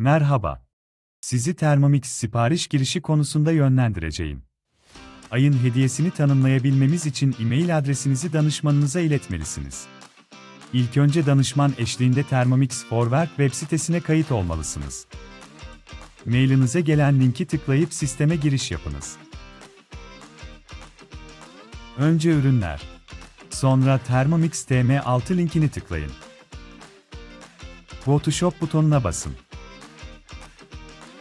Merhaba. Sizi Thermomix sipariş girişi konusunda yönlendireceğim. Ayın hediyesini tanımlayabilmemiz için e-mail adresinizi danışmanınıza iletmelisiniz. İlk önce danışman eşliğinde Thermomix Forwerk web sitesine kayıt olmalısınız. Mailinize gelen linki tıklayıp sisteme giriş yapınız. Önce ürünler. Sonra Thermomix TM6 linkini tıklayın. Photoshop butonuna basın.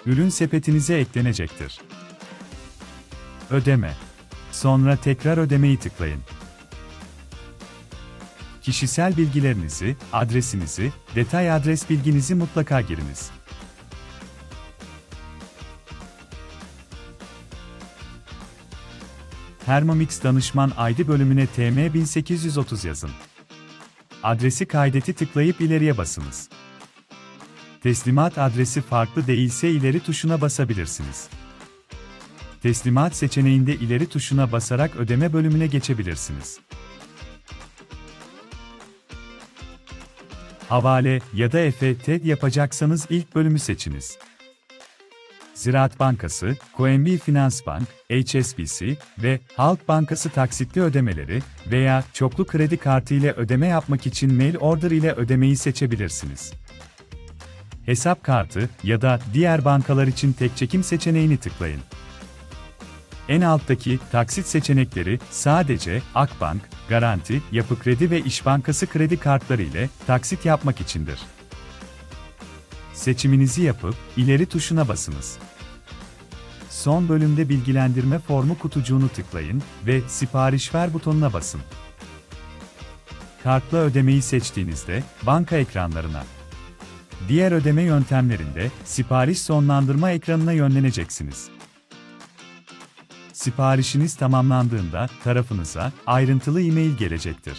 Ürün sepetinize eklenecektir. Ödeme. Sonra tekrar ödemeyi tıklayın. Kişisel bilgilerinizi, adresinizi, detay adres bilginizi mutlaka giriniz. Thermomix danışman ID bölümüne TM1830 yazın. Adresi kaydeti tıklayıp ileriye basınız. Teslimat adresi farklı değilse ileri tuşuna basabilirsiniz. Teslimat seçeneğinde ileri tuşuna basarak ödeme bölümüne geçebilirsiniz. Havale ya da EFT yapacaksanız ilk bölümü seçiniz. Ziraat Bankası, QNB Finansbank, HSBC ve Halk Bankası taksitli ödemeleri veya çoklu kredi kartı ile ödeme yapmak için mail order ile ödemeyi seçebilirsiniz. Hesap kartı ya da diğer bankalar için tek çekim seçeneğini tıklayın. En alttaki taksit seçenekleri sadece Akbank, Garanti, Yapı Kredi ve İş Bankası kredi kartları ile taksit yapmak içindir. Seçiminizi yapıp ileri tuşuna basınız. Son bölümde bilgilendirme formu kutucuğunu tıklayın ve sipariş ver butonuna basın. Kartla ödemeyi seçtiğinizde banka ekranlarına Diğer ödeme yöntemlerinde sipariş sonlandırma ekranına yönleneceksiniz. Siparişiniz tamamlandığında tarafınıza ayrıntılı e-mail gelecektir.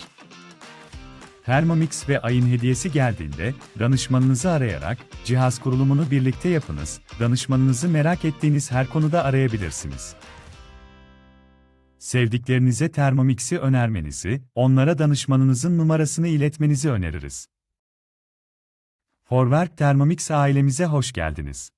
Thermomix ve ayın hediyesi geldiğinde danışmanınızı arayarak cihaz kurulumunu birlikte yapınız. Danışmanınızı merak ettiğiniz her konuda arayabilirsiniz. Sevdiklerinize Thermomix'i önermenizi, onlara danışmanınızın numarasını iletmenizi öneririz. Forwerk Thermomix ailemize hoş geldiniz.